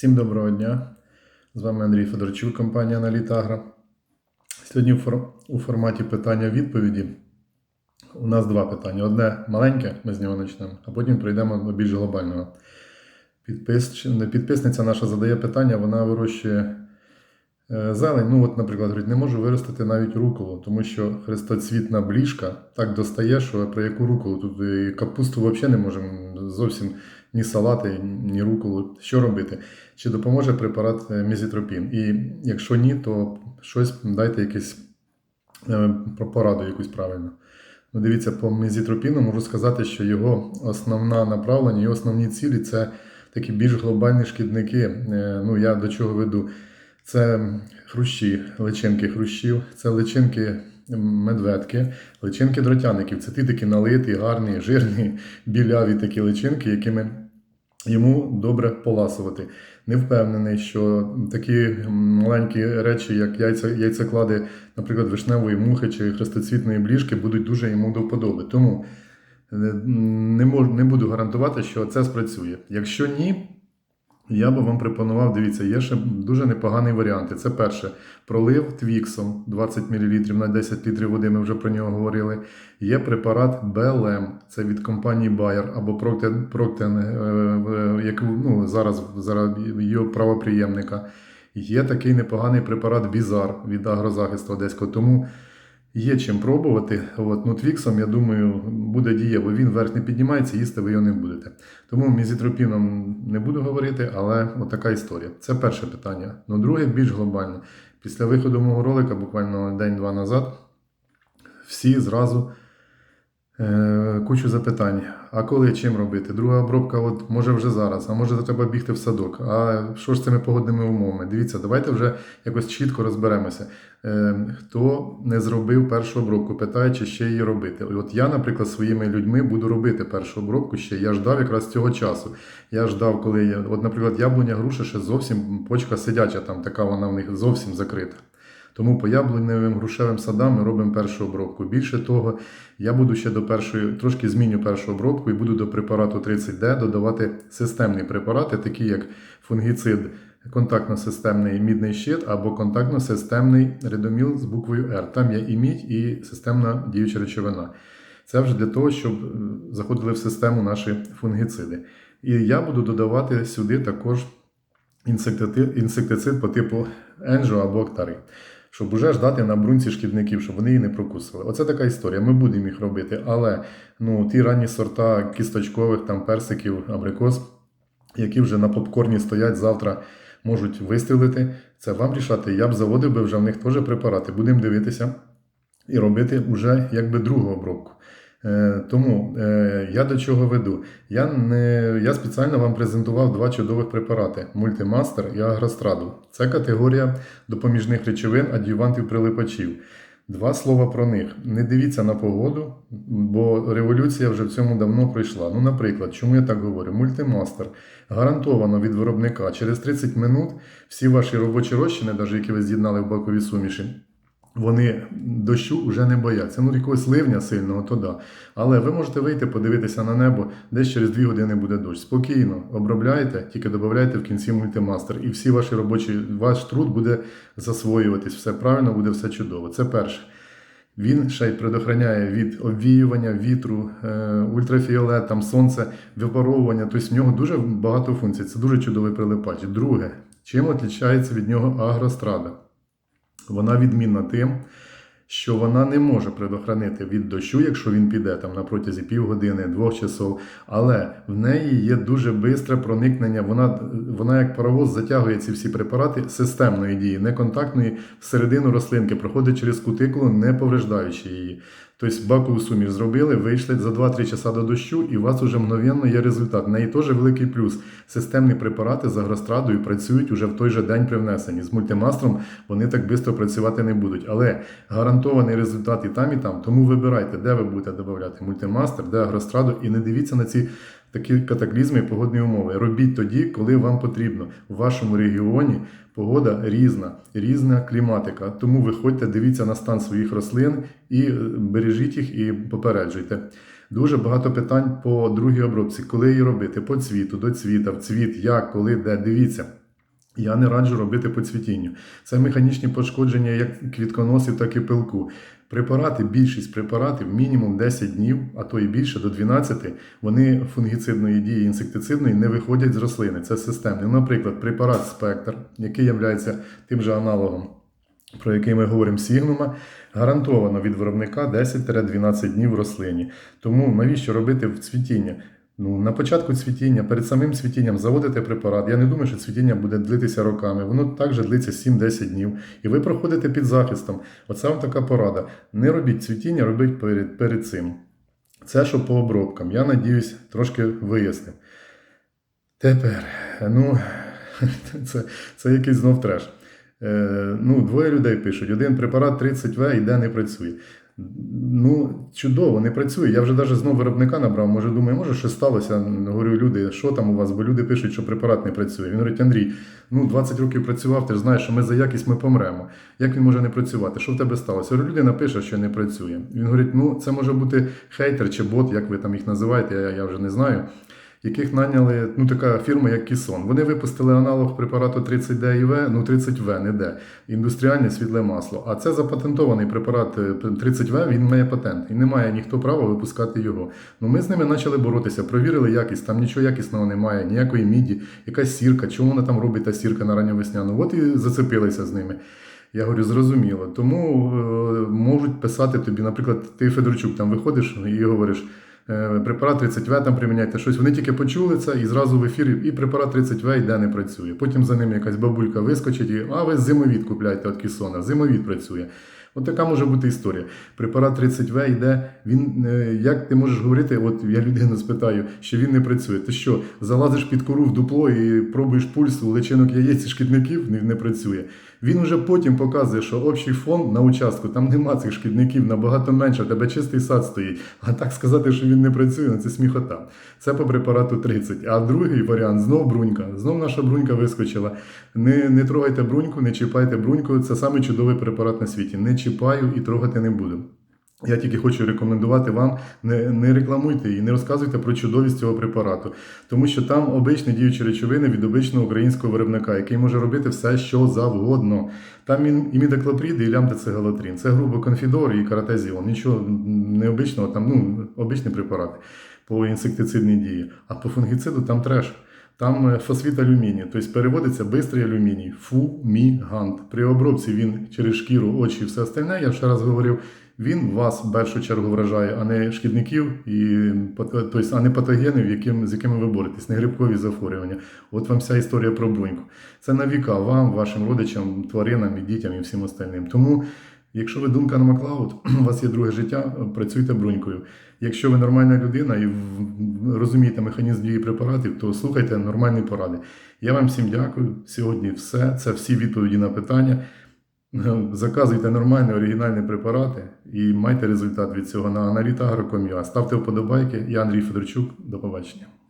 Всім доброго дня! З вами Андрій Федорчук, компанія Аналітагра. Сьогодні у форматі питання-відповіді у нас два питання. Одне маленьке, ми з нього почнемо, а потім прийдемо до більш глобального. Підпис... Підписниця наша задає питання, вона вирощує е, зелень. Ну, от, наприклад, говорить, не можу виростити навіть руколу, тому що хрестоцвітна бліжка так достає, що про яку руколу тут і капусту взагалі не можемо зовсім ні салати, ні руколу. Що робити? Чи допоможе препарат е, мізітропін? І якщо ні, то щось дайте якесь е, пораду якусь правильну. Ну, дивіться, по мезітропіну можу сказати, що його основна направлення, його основні цілі це такі більш глобальні шкідники. Е, Ну, я до чого веду? Це хрущі, личинки хрущів, це личинки медведки, личинки дротяників. Це ті такі налиті, гарні, жирні, біляві такі личинки, якими йому добре поласувати. Не впевнений, що такі маленькі речі, як яйця, яйцеклади, наприклад, вишневої мухи чи хрестоцвітної бліжки, будуть дуже йому до вподоби. Тому е, не, мож, не буду гарантувати, що це спрацює. Якщо ні, я би вам пропонував, дивіться, є ще дуже непоганий варіант. Це перше, пролив твіксом 20 мл на 10 літрів води, ми вже про нього говорили. Є препарат BLM, це від компанії Bayer або Procter, Procter, е, е, ну, зараз, зараз його правоприємника. Є такий непоганий препарат Бізар від агрозахисту Одеського. Тому є чим пробувати. От, ну, твіксом, я думаю, буде дієво. Він вверх не піднімається, їсти ви його не будете. Тому мізітропіном не буду говорити, але отака історія. Це перше питання. Ну, друге, більш глобальне. Після виходу мого ролика, буквально день-два назад, всі зразу кучу запитань. А коли чим робити? Друга обробка, от може вже зараз, а може треба бігти в садок. А що ж з цими погодними умовами? Дивіться, давайте вже якось чітко розберемося. Е, хто не зробив першу обробку, питає, чи ще її робити. От я, наприклад, своїми людьми буду робити першу обробку ще. Я ждав якраз цього часу. Я ждав, коли я, от, наприклад, яблуня груша ще зовсім почка сидяча, там така вона в них зовсім закрита. Тому по яблуневим грушевим садам ми робимо першу обробку. Більше того, я буду ще до першої, трошки зміню першу обробку і буду до препарату 30D додавати системні препарати, такі як фунгіцид, контактно-системний мідний щит або контактно-системний редоміл з буквою R. Там є і мідь, і системна діюча речовина. Це вже для того, щоб е, заходили в систему наші фунгіциди. І я буду додавати сюди також інсектицид, по типу Енжо або Актари, щоб уже ждати на брунці шкідників, щоб вони її не прокусили. Оце така історія. Ми будемо їх робити, але ну, ті ранні сорта кісточкових там персиків, абрикос, які вже на попкорні стоять завтра. Можуть вистрілити, це вам рішати. Я б заводив би вже в них теж препарати. Будемо дивитися і робити вже якби другу обробку. Е, Тому е, я до чого веду? Я не я спеціально вам презентував два чудових препарати: мультимастер і агростраду. Це категорія допоміжних речовин, адювантів прилипачів. Два слова про них. Не дивіться на погоду, бо революція вже в цьому давно пройшла. Ну, наприклад, чому я так говорю? Мультимастер гарантовано від виробника через 30 минут всі ваші робочі розчини, навіть які ви з'єднали в баковій суміші, вони дощу вже не бояться. Ну, якогось ливня сильного, то да. Але ви можете вийти, подивитися на небо, десь через 2 години буде дощ. Спокійно обробляйте, тільки додавайте в кінці мультимастер. І всі ваші робочі, ваш труд буде засвоюватись. Все правильно, буде все чудово. Це перше. Він ще й предохраняє від обвіювання, вітру, е, ультрафіолет, там сонце, випаровування. Тобто в нього дуже багато функцій. Це дуже чудовий прилипач. Друге, чим відрізняється від нього агрострада? Вона відмінна тим, що вона не може предохранити від дощу, якщо він піде там на протязі півгодини, двох часов. Але в неї є дуже бистре проникнення. Вона, вона як паровоз затягує ці всі препарати системної дії, не контактної всередину рослинки, проходить через кутикулу, не повреждаючи її. Тобто бакову суміш зробили, вийшли за 2-3 часа до дощу, і у вас вже мгновенно є результат. Неї теж великий плюс. Системні препарати з агрострадою працюють уже в той же день при внесенні. З мультимастром вони так швидко працювати не будуть. Але гарантований результат і там, і там. Тому вибирайте, де ви будете додавати мультимастер, де агростраду, і не дивіться на ці. Такі катаклізми і погодні умови. Робіть тоді, коли вам потрібно. У вашому регіоні погода різна, різна кліматика. Тому виходьте, дивіться на стан своїх рослин і е, бережіть їх і попереджуйте. Дуже багато питань по другій обробці. Коли її робити? По цвіту, до цвіта, в цвіт, як, коли, де. Дивіться. Я не раджу робити по цвітінню. Це механічні пошкодження як квітконосів, так і пилку. Препарати, більшість препаратів, мінімум 10 днів, а то і більше, до 12, вони фунгіцидної дії, інсектицидної не виходять з рослини. Це системний. Ну, Наприклад, препарат Спектр, який є тим же аналогом, про який ми говоримо Сігнума, гарантовано від виробника 10-12 днів в рослині. Тому навіщо робити в цвітіння? Ну, на початку цвітіння, перед самим цвітінням заводите препарат. Я не думаю, що цвітіння буде длитися роками. Воно також длиться 7-10 днів. І ви проходите під захистом. Оце вам така порада. Не робіть цвітіння, робіть перед, перед цим. Це що по обробкам. Я надіюсь, трошки вияснив. Тепер, ну, це, це якийсь знов треш. Е, ну, двоє людей пишуть: один препарат 30В іде не працює. Ну, чудово, не працює. Я вже навіть знову виробника набрав. Може, думаю, може, що сталося. Говорю, люди, що там у вас? Бо люди пишуть, що препарат не працює. Він говорить, Андрій, ну 20 років працював, ти ж знаєш, що ми за якість ми помремо. Як він може не працювати? Що в тебе сталося? Я говорю, людина пише, що не працює. Він говорить, ну це може бути хейтер чи бот, як ви там їх називаєте, я, я вже не знаю. Яких наняли ну, така фірма, як Кісон. Вони випустили аналог препарату 30D і В, ну 30В, не Д, індустріальне світле масло. А це запатентований препарат е, 30В, він має патент і не має ніхто права випускати його. Ну ми з ними почали боротися, провірили якість, там нічого якісного немає, ніякої міді, якась сірка, чому вона там робить та сірка на ранньовесняну. От і зацепилися з ними. Я говорю, зрозуміло. Тому е, можуть писати тобі, наприклад, ти Федорчук там виходиш і говориш. Е, Препарат 30В там приміняйте щось. Вони тільки почули це і зразу в ефірі, і препарат 30В йде не працює. Потім за ним якась бабулька вискочить і а ви зимовід купляйте від Кісона, зимовід працює. От така може бути історія. Препарат 30В йде. Він е, як ти можеш говорити? От я людину спитаю, що він не працює. Ти що, залазиш під кору в дупло і пробуєш пульс у личинок яєць і шкідників? Не, не працює. Він вже потім показує, що общий фон на участку там нема цих шкідників, набагато менше, в тебе чистий сад стоїть. А так сказати, що він не працює, ну, це сміхота. Це по препарату 30. А другий варіант знов брунька. Знов наша брунька вискочила. Не, не трогайте бруньку, не чіпайте бруньку. Це самий чудовий препарат на світі. Не чіпаю і трогати не буду. Я тільки хочу рекомендувати вам не, не рекламуйте і не розказуйте про чудовість цього препарату, тому що там обичні діючі речовини від обичного українського виробника, який може робити все, що завгодно. Там і імідоклопрід, і лямдецегалотрин. Це грубо конфідор і каратезіон. Нічого необичного, там ну, обичні препарати по інсектицидній дії. А по фунгіциду там треш. Там е, фосфіт алюмінію, тобто переводиться бистрий алюміній, фумігант. При обробці він через шкіру, очі і все остальне, я ще раз говорив, він вас в першу чергу вражає, а не шкідників, і, тобто, а не патогенів, яким, з якими ви боретесь, не грибкові захворювання. От вам вся історія про бруньку. Це на віка вам, вашим родичам, тваринам і дітям і всім остальним. Тому, якщо ви думка на Маклауд, у вас є друге життя, працюйте брунькою. Якщо ви нормальна людина і розумієте механізм дії препаратів, то слухайте нормальні поради. Я вам всім дякую. Сьогодні все. Це всі відповіді на питання. Заказуйте нормальні оригінальні препарати і майте результат від цього на analyta.agro.com.ua. Ставте вподобайки. Я Андрій Федорчук. До побачення.